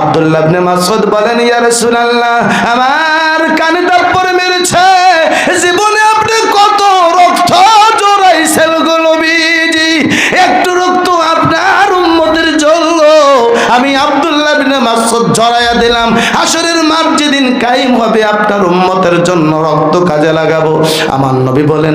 আব্দুল্লাহ ইবনে বলেন, ইয়া রাসূলুল্লাহ, আমার কানে তারপরে মেরেছে। জীবনে আপনি কত রক্ত জড়াইছেন গো একটু রক্ত আপনার উম্মতের জন্য। আমি আব্দুল্লাহ ইবনে মাসউদ জড়াইয়া দিলাম। যেদিন কায়েম হবে আপনার উম্মতের জন্য রক্ত কাজে লাগাবো। আমার নবী বলেন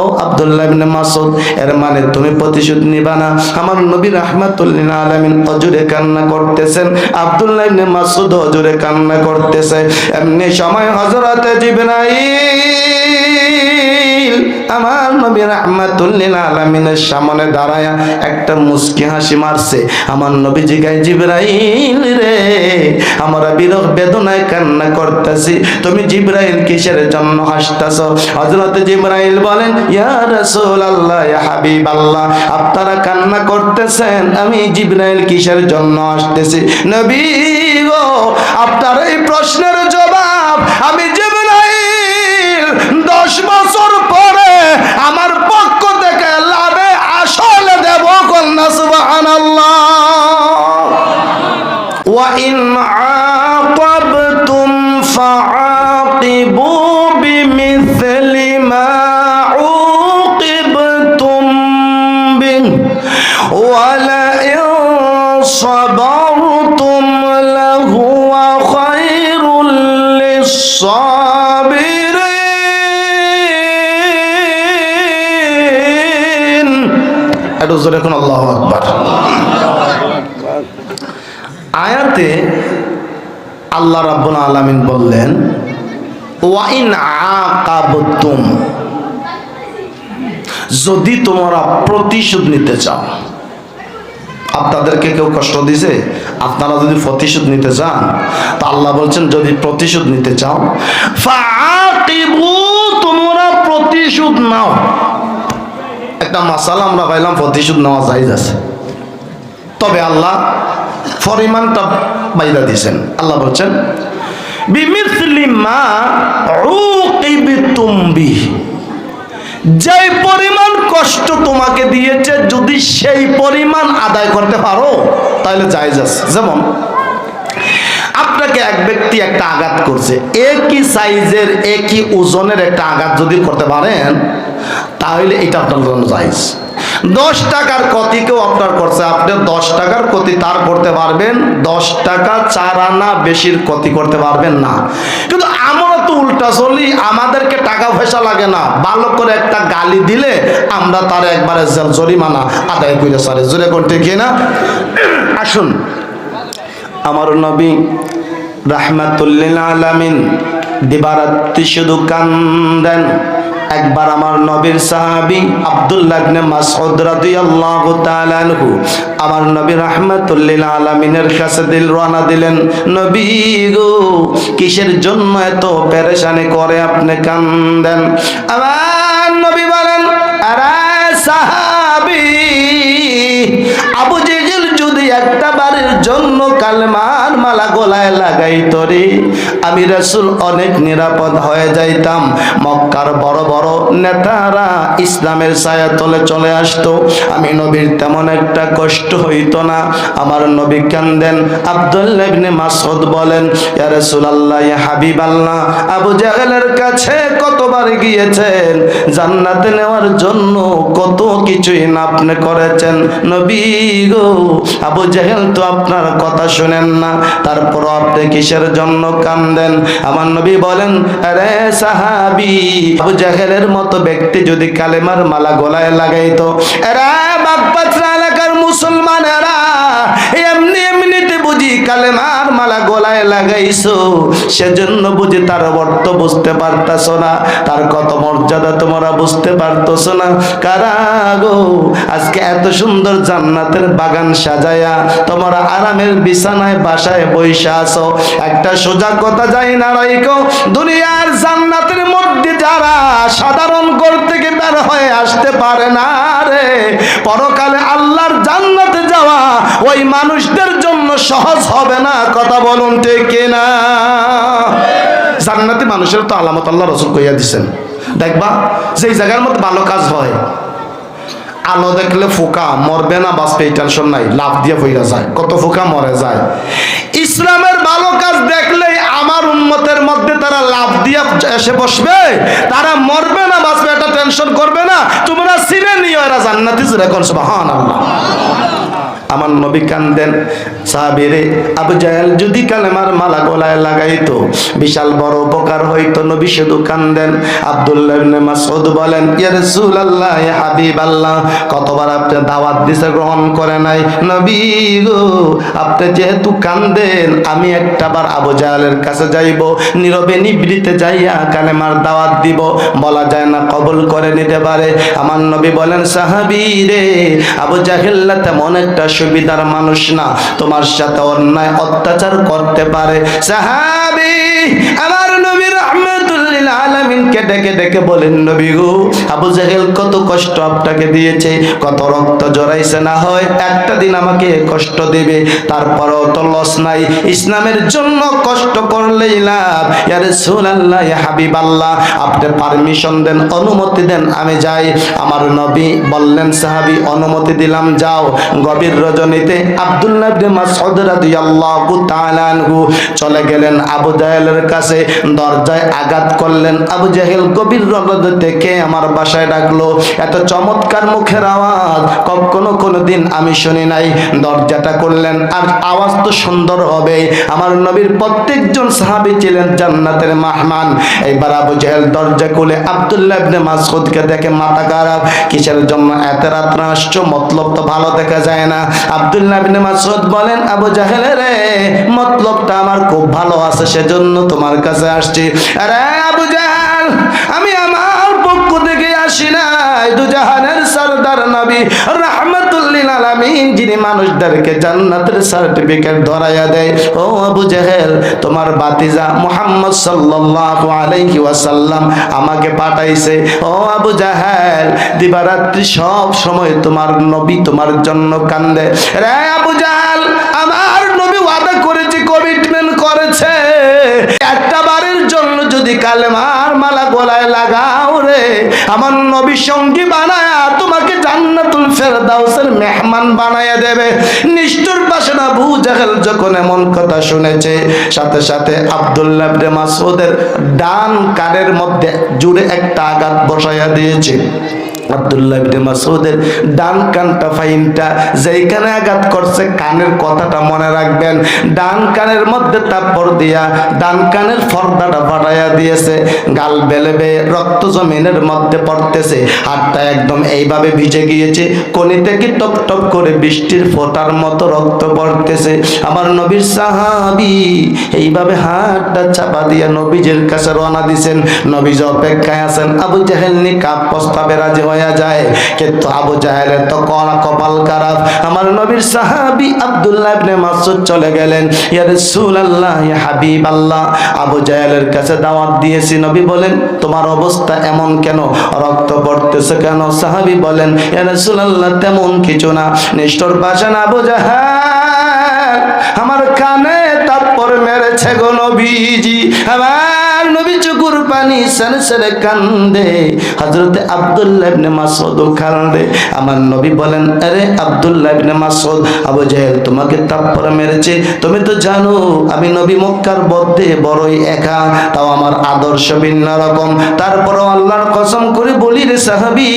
ও আব্দুল্লাহ ইবনে মাসউদ, এর মানে তুমি প্রতিশোধ নিবা না। আমার নবী রাহমাতুল্লিন আলামিন অজুরে কান্না করতেছেন, আব্দুল্লাহ ইবনে মাসউদ অজুরে কান্না করতেছে। এমনি সময় হযরতে জিবরাইল আমার নবী রাহমাতুল্লিল সামনে একটা মুস্কি হাসি মারছে। আমার নবী জিগায় জিবরাইল রে, আমরা বিরহ বেদনায় কান্না করতেছি। তুমি জিব্রাইল কিসের জন্য হাসতাছ? জিব্রাইল বলেন, ইয়া ইয়া আপনারা কান্না করতেছেন, আমি জিব্রাইল কিসের জন্য আসতেছি নবী গো, আপনার এই প্রশ্নের জবাব আমি জিব্রাইল وإن عاقبتم فعاقبوا بمثل ما عوقبتم به ولئن صبرتم لهو خير للصابرين أدوز لكم الله أكبر আয়াতে আল্লাহ রাব্বুল আলামিন বললেন ওয়াইন আকাবতুম যদি তোমরা প্রতিশোধ নিতে চাও। আপনাদেরকে কেউ কষ্ট দিছে? আপনারা যদি প্রতিশোধ নিতে চান তা আল্লাহ বলছেন, যদি প্রতিশোধ নিতে চাও তোমরা প্রতিশোধ নাও। একটা মাসালা আমরা পাইলাম, প্রতিশোধ নেওয়া জায়েজ আছে। তবে আল্লাহ পরিমাণটা বাইদা দিয়েছেন। আল্লাহ বলছেন বিমিসলি মা উকিবিতুম বিহি। যে পরিমাণ কষ্ট তোমাকে দিয়েছে, যদি সেই পরিমাণ আদায় করতে পারো, তাহলে জায়েজ আছে। যেমন, আপনাকে এক ব্যক্তি একটা আঘাত করছে, একই সাইজের, একই ওজনের একটা আঘাত যদি করতে পারেন, তাহলে এটা আপনার জন্য জায়েজ। দশ টাকার ক্ষতিকেও আপনার করছে আপনি দশ টাকার ক্ষতি তার করতে পারবেন, দশ টাকা চার আনা বেশির ক্ষতি করতে পারবেন না। কিন্তু আমরা তো উল্টা চলি, আমাদেরকে টাকা পয়সা লাগে না। ভালো করে একটা গালি দিলে আমরা তার একবারে জরিমানা আদায় করে সারে জোরে করতে গিয়ে না আসুন। আমার নবী রাহমাতুল্লিল আলামিন দিবারাত্রি শুধু কান্দেন। একবার আমার নবীর সাহাবী আব্দুল্লাহ ইবনে মাসউদ রাদিয়াল্লাহু তাআলা আনহু আমার নবী রাহমাতুল্লিল আলামিনের কাছে দিল রওনা দিলেন, নবী গো, কিসের জন্য এত পেরেশানি করে আপনি কান্দেন? আমার নবী বলেন, আরে সাহাবী, আবু জেহেল যদি একটা বারের জন্য কালমার মালা গলায় লাগাই তরে। আমি রাসূল অনেক নিরাপদ হয়ে যাইতাম। মক্কার বড় বড় নেতারা ইসলামের ছায়া তলে চলে আসতো। আমি নবীর তেমন একটা কষ্ট হইত না। আমার নবী কান্দেন, আব্দুল্লাহ মাসউদ বলেন, ইয়া রাসূলুল্লাহ, ইয়া হাবিবাল্লাহ, আবু জাহেলের কাছে কতবার গিয়েছেন? জান্নাতে নেওয়ার জন্য কত কিছুই না আপনি করেছেন? নবী গো, আবু জাহেল তো আপনার কথা শুনেন না। তারপর আপনি কিসের জন্য কান্দেন। আমার নবী বলেন, আরে সাহাবি, আবু জাহেলের মতো ব্যক্তি যদি কালেমার মালা গলায় লাগাইতো, এরা পাত্র এলাকার মুসলমানেরা এমনি এমনিতে বুঝি কালেমার মালা গলায় লাগাইছো, সেজন্য বুঝি তার অর্থ বুঝতে পারতাছো না। তার কত মর্যাদা তোমরা বুঝতে পারতেছো না। কারা গো, আজকে এত সুন্দর জান্নাতের বাগান সাজায়া তোমরা আরামের বিছানায় বাসায় বইসা আছো। একটা সোজা কথা যাই না রাইকো, দুনিয়ার জান্নাতের মধ্যে যারা সাধারণ ঘর থেকে বের হয়ে আসতে পারে না রে, পরকালে আল্লাহর জান্নাতে যাওয়া ওই মানুষদের জন্য সহজ হবে না, কথা বলুন ঠিক কিনা? জান্নাতি মানুষের তো আলামত আল্লাহ রসুল কইয়া দিছেন। দেখবা, যেই জায়গার মধ্যে ভালো কাজ হয়, আলো দেখলে ফোকা, মরবে না, বাঁচবে, এই টেনশন নাই লাভ দিয়ে হইয়া যায়, কত ফোকা মরে যায়। ইসলামের ভালো কাজ দেখলে আমার উন্মতের মধ্যে তারা লাভ দিয়ে এসে বসবে, তারা মরবে না, বাঁচবে, এটা টেনশন করবে না, তোমরা সিনে নিও, এরা জান্নাতি করছ হান আল্লাহ আমার নবী কান্দেন। সাহাবিরে, আবু জাহেল, যদি কালেমার মালা গলায় লাগাইতো, বিশাল বড় উপকার হইতো। নবী শুধু কান্দেন। আব্দুল্লাহ ইবনে মাসউদ বলেন, ইয়া রাসূলুল্লাহ, ইয়া হাবিবাল্লাহ, কতবার আপনি দাওয়াত দিছে, গ্রহণ করে নাই? নবী গো, আপনি যেহেতু কান্দেন, আমি একটাবার আবু জাহেলের কাছে যাইব, নীরবে নিবৃতে যাইয়া কালেমার দাওয়াত দিব। বলা যায় না, কবুল করে নিতে পারে। আমার নবী বলেন সাহাবী রে আবু জাহেল্লা তেমন একটা সুবিধার মানুষ না। তোমার সাথে অন্যায় অত্যাচার করতে পারে। সাহাবি আমার আলামিনকে ডেকে ডেকে বলেন, নবী গো, আবু জাহেল কত কষ্ট আপনাকে দিয়েছে, কত রক্ত জড়াইছে না হয়, একটা দিন আমাকে কষ্ট দেবে, তারপরও তো লস নাই। ইসলামের জন্য কষ্ট করলেই লাভ। ইয়া রাসূলুল্লাহ, ইয়া হাবিবাল্লাহ, আপনি পারমিশন দেন, অনুমতি দেন, আমি যাই। আমার নবী বললেন, সাহাবী, অনুমতি দিলাম, যাও। গভীর রজনীতে আব্দুল্লাহ ইবনে মাসউদ রাদিয়াল্লাহু তাআলা আনহু চলে গেলেন আবু জাহেলের কাছে, দরজায় আঘাত করলেন। আবু জাহেল গভীর রজনী থেকে আমার বাসায় ডাকলো, এত চমৎকার মুখের আওয়াজ, কখনো কোনোদিন আমি শুনি নাই। দরজাটা করলেন আর আওয়াজ তো সুন্দর হবে আমার নবীর প্রত্যেকজন সাহাবী ছিলেন জান্নাতের মেহমান। এইবার আবু জাহেল দরজা খুলে আব্দুল্লাহ ইবনে মাসউদকে দেখে, মাথা খারাপ, কিসের জন্য এত রাত্রে আসছো? মতলব তো ভালো দেখা যায় না। আব্দুল্লাহ ইবনে মাসউদ বলেন, আবু জাহেল রে মতলবটা আমার খুব ভালো আছে, সেজন্য তোমার কাছে আসছি। আরে, আবু সরদার নবী রাহমাতুল্লিল আলামিন, যিনি মানুষদেরকে জান্নাতের সার্টিফিকেট ধরাইয়া দেয়। ও আবু জাহেল, তোমার বাতিজা মুহাম্মদ সাল্লাল্লাহু আলাইহি ওয়াসাল্লাম আমাকে পাঠাইছে। ও আবু জাহেল, দিবারাত্রি সব সময় তোমার নবী তোমার জন্য কান্দে। রে আবু জাহেল, আমার নবী ওয়াদা করেছে কমিটমেন্ট করেছে। একটা বারের জন্য যদি কালেমার মালা গলায় লাগাও রে, আমার নবী সঙ্গী বানায়া জান্নাতুল ফেরদাউসের মেহমান বানায়া দেবে। নিষ্ঠুর বাসনা ভু জাহেল যখন এমন কথা শুনেছে, সাথে সাথে আব্দুল্লাহ ইবনে মাসউদের ডান কানের মধ্যে জুড়ে একটা আঘাত বসাইয়া দিয়েছে। আব্দুল্লাহ ইবনে মাসউদের ডান কানটা ফাইনটা, যেইখানে আঘাত করছে, কানের কথাটা মনে রাখবেন। ডান কানের মধ্যে তারপর দিয়া, ডান কানের পর্দাটা ফাটাইয়া দিয়েছে। গাল বেলেবে রক্ত জমিনের মধ্যে পড়তেছে। হাতটা একদম এইভাবে ভিজে গিয়েছে। কোনি থেকে টপ টপ করে বৃষ্টির ফোঁটার মতো রক্ত পড়তেছে। আমার নবীর সাহাবি এইভাবে হাতটা চাপা দিয়া নবীজের কাছে রওনা দিছেন। নবীজ অপেক্ষায় আছেন। আবু জাহেল নিকাব প্রস্তাবে রাজি হয়ে যায়। কিন্তু আবু জাহেলের তো কলা কপাল খারাপ। আমার নবীর সাহাবি আব্দুল্লাহ ইবনে মাসউদ চলে গেলেন। ইয়া রাসূলুল্লাহ, ইয়া হাবিবাল্লাহ। আবু জাহেলের কাছে দাওয়াত দিয়েছি। নবী বলেন, তোমার অবস্থা এমন কেন? রক্ত পড়তেছে কেন? সাহাবি বলেন, ইয়া রাসূলুল্লাহ, তেমন কিছু না। নিষ্ঠুর পাশান আবু জাহেল। আমার কানে তারপর মেরেছে গো নবীজি। আমার তুমি তো জানো, আমি নবী মক্কার মধ্যে বড়ই একা, তাও আমার আদর্শ ভিন্ন রকম। আল্লাহর কসম করে বলি রে সাহাবি,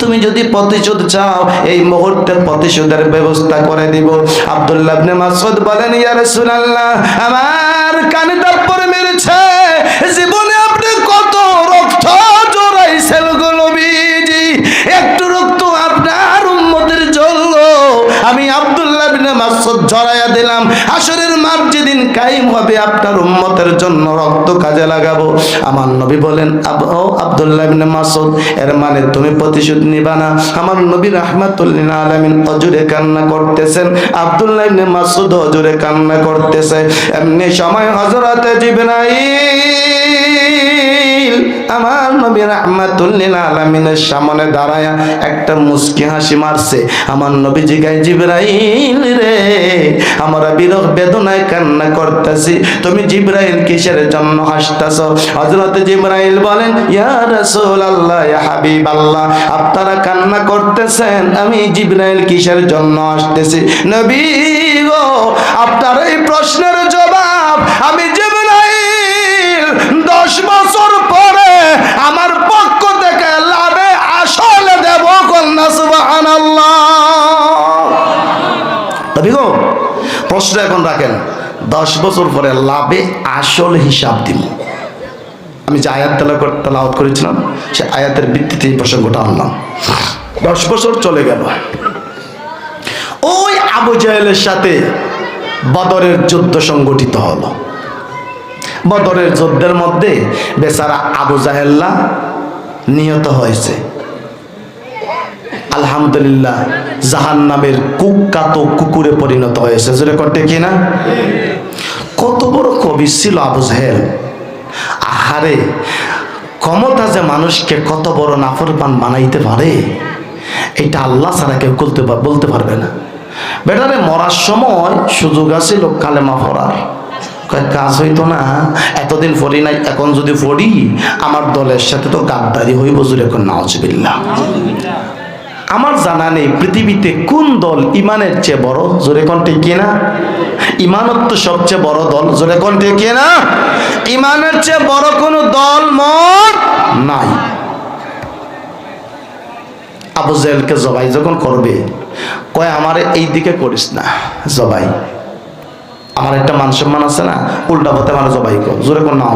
তুমি যদি প্রতিশোধ চাও, এই মুহূর্তে প্রতিশোধের ব্যবস্থা করে দিব। আব্দুল্লাহ মাসউদ বলেন, ইয়া রাসূলুল্লাহ, আমার কানে মাসউদ জড়াইয়া দিলাম। আসরের মাঠ যেদিন কায়েম হবে, আপনার উম্মতের জন্য রক্ত কাজে লাগাবো। আমার নবী বলেন আব্দুল্লাহ বিন মাসউদ, এর মানে তুমি প্রতিশোধ নিবা না। আমার নবী রাহমাতুল্লিল অজুরে কান্না করতেছেন, আব্দুল্লাহ মাসউদ অজুরে কান্না করতেছে। এমনি সময় হযরতে জিবরাইল আমার নবী আলামিনের সামনে একটা মুস্কি হাসি মারছে। আমার নবী জিগায় জিবরাইল রে, আমরা বিরহ বেদনায় কান্না করতেছি। তুমি জিব্রাইল কিসের জন্য হযরত জিব্রাইল বলেন, ইয়া রাসূলুল্লাহ, ইয়া হাবিবাল্লাহ, আপনারা কান্না করতেছেন, আমি জিব্রাইল কিসের জন্য আসতেছি নবী গো, আপনার এই প্রশ্নের জবাব রাখেন, দশ বছর পরে লাভে আসল হিসাব দিব আমি যে আয়াত তেলা তেলাওয়াত করেছিলাম, সে আয়াতের ভিত্তিতে এই প্রসঙ্গটা আনলাম। দশ বছর চলে গেল। ওই আবু জাহেলের সাথে বদরের যুদ্ধ সংগঠিত হলো। বদরের যুদ্ধের মধ্যে বেচারা আবু জাহেল্লা নিহত হয়েছে। আলহামদুলিল্লাহ জাহান নামের কুকাত কুকুরে পরিণত হয়েছে। যেটা করতে কি না কত বড় কবি ছিল আবু জাহেল। আহারে ক্ষমতা যে মানুষকে কত বড় নাফরমান বানাইতে পারে এটা আল্লাহ ছাড়া কেউ বলতে বলতে পারবে না। বেটারে মরার সময় সুযোগ আছে লোক কালেমা কয়, কাজ হইতো না এতদিন পড়ি নাই এখন যদি পড়ি আমার দলের সাথে তো গাদ্দারি হইব জুড়ে এখন নাওজবিল্লা আমার জানা নেই পৃথিবীতে কোন দল ইমানের চেয়ে বড়? জোরে কণ্ঠে কে না? ইমানত সবচেয়ে বড় দল। জোরে কণ্ঠে কে না? ইমানের চেয়ে বড় কোনো দল মত নাই। আবু জেলকে জবাই যখন করবে, কয়, আমার এই দিকে করিস না, জবাই। আমার একটা মান সম্মান আছে না, উল্টা পথে আমার জবাই কর। জোরে কোন না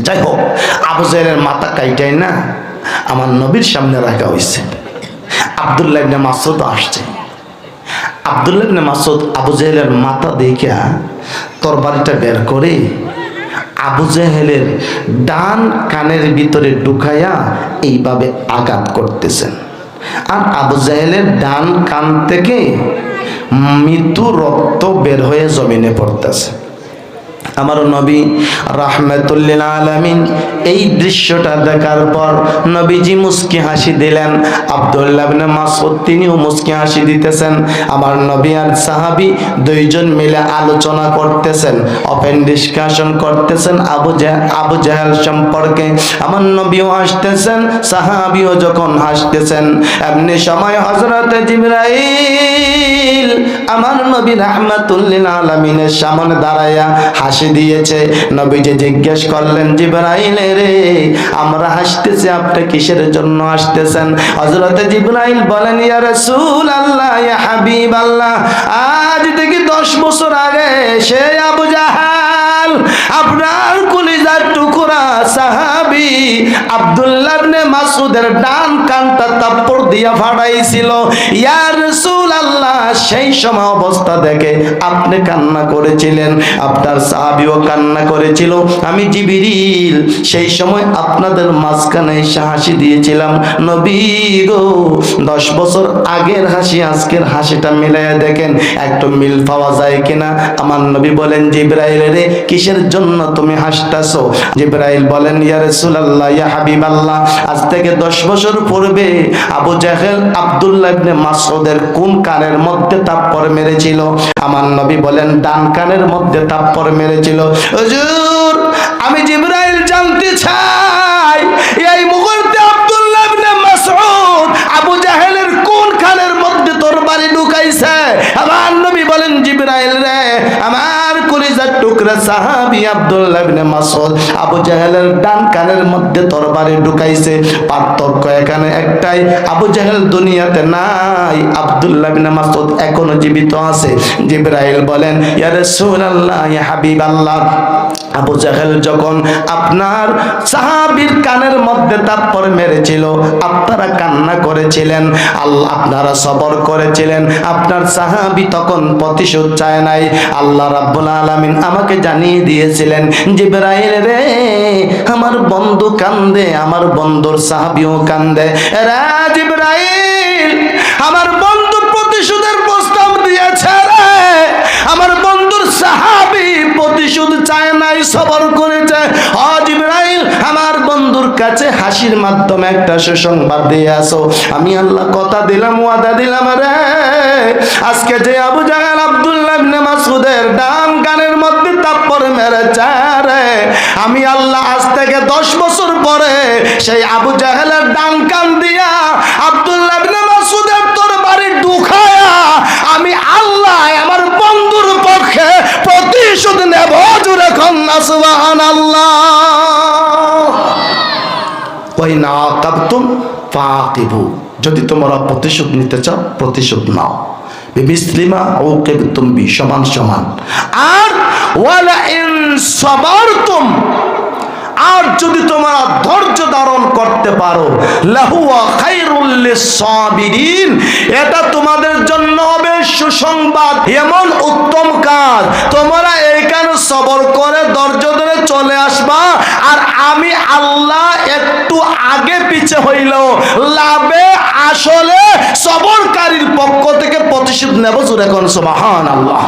যাই হোক, আবু জাহেলের মাথা কাইটাই না। আমার নবীর সামনে রাখা হয়েছে। আবদুল্লাহ ইবনে মাসুদ আসছে। আবদুল্লাহ ইবনে মাসুদ আবু জাহেলের মাথা দেখা তরবারিটা বের করে আবু জাহেলের ডান কানের ভিতরে ঢুকাইয়া এইভাবে আঘাত করতেছেন। আর আবু জাহেলের ডান কান থেকে মৃত্যু রক্ত বের হয়ে জমিনে পড়তেছে। আমার নবী রাহমাতুল্লিল আলামিন এই দৃশ্যটা দেখার পর নবীজি মুস্কি হাসি দিলেন। আব্দুল্লাহ ইবনে মাসউদ তিনিও মুস্কি হাসি দিতেছেন। আমার নবী আর সাহাবী দুইজন মিলে আলোচনা করতেছেন ওপেন ডিসকাশন করতেছেন আবু জাহ আবু জাহেল সম্পর্কে। আমার নবীও হাসতেছেন, সাহাবীও যখন হাসতেছেন, এমনি সময় হযরত জিবরাইল আমার নবী রাহমাতুল্লিল আলামিনের সামনে দাঁড়ায়া হাসি দিয়েছে। নবীজি জিজ্ঞেস করলেন, জিব্রাইল রে, আমরা হাসতেছি, আপনি কিসের জন্য আসতেছেন হযরতে জিব্রাইল বলেন, ইয়া রাসূল আল্লাহ ইয়া হাবিব আল্লাহ আজ থেকে 10 বছর আগে সে আবু জাহাল আপনার কলিজার টুকরা সাহাবী আব্দুল্লাহ ডান কানটা তাপ্পর দিয়া ফাড়াইছিল। সেই সময় অবস্থা দেখে আপনি কান্না করেছিলেন, আপনার কান্না করেছিল। আমি সেই সময় আপনাদের মাঝখানে এসে হাসি দিয়েছিলাম, নবী গো, দশ বছর আগের হাসি, আজকের হাসিটা মিলাইয়া দেখেন, একটু মিল পাওয়া যায় কিনা? আমার নবী বলেন, জিব্রাইল রে, কিসের জন্য তুমি হাসতাছো? জিব্রাইল বলেন, ইয়া আজ থেকে দশ বছর পূর্বে আবু জাহেল কোন কানের মধ্যে মেরেছিল? আমার নবী বলেন, ডান কানের মধ্যে মেরেছিল। আমি জিব্রাইল জানতে চাই, এই মুহূর্তে আব্দুল্লাহ আবু জাহেলের কোন কানের মধ্যে তোর বাড়ি ঢুকাইছে? আমার জিব্রাইল রে, আমার কলিজার টুকরা সাহাবি আব্দুল্লাহ ইবনে মাসউদ আবু জাহেলের ডান কানের মধ্যে তরবারি ঢুকাইছে, পার্থক্য এখানে একটাই, আবু জাহেল দুনিয়াতে নাই, আব্দুল্লাহ ইবনে মাসউদ এখনও জীবিত আছে। জিব্রাইল বলেন, ইয়া রাসূলুল্লাহ, ইয়া হাবিবাল্লাহ। আবু জাহেল যখন আপনার সাহাবীর কানের মধ্যে তারপর মেরেছিল, আপনারা কান্না করেছিলেন, আল্লাহ আপনারা সবর করেছিলেন, আপনার সাহাবী তখন প্রতিশোধ চায় নাই। আল্লাহ রাব্বুল আলামিন আমাকে জানিয়ে দিয়েছিলেন, জিবরাইল রে, আমার বন্ধু কান্দে, আমার বন্ধুর সাহাবিও কান্দে। রে নাই, সবর করেছে। হ জিবরাইল আমার বন্ধুর কাছে হাসির মাধ্যমে একটা সুসংবাদ দিয়ে আসো। আমি আল্লাহ কথা দিলাম, ওয়াদা দিলাম রে আজকে যে আবু জাহাল আব্দুল্লাহ ইবনে মাসউদের ডান কানের মধ্যে তাপ্পর মেরেছে রে আমি আল্লাহ আজ থেকে দশ বছর পরে সেই আবু জাহেলের ডান কান দিয়া আব্দুল্লাহ ইবনে মাসউদের তোর বাড়ি ঢুকায়া আমি আল্লাহ আমার বন্ধুর পক্ষে প্রতিশোধ নেব না যদি তোমরা প্রতিশোধ নিতে চাও, প্রতিশোধ নাও। আর যদি তোমরা ধৈর্য ধারণ করতে পারো এটা তোমাদের জন্য সুসংবাদ, এমন উত্তম কাজ। তোমরা এইখানে সবর করে ধৈর্য ধরে চলে আসবা? আর আমি আল্লাহ একটু আগে পিছে হইল লাভে, আসলে সবরকারীর পক্ষ থেকে প্রতিশোধ নেব জুড়ে কোন সুবহান আল্লাহ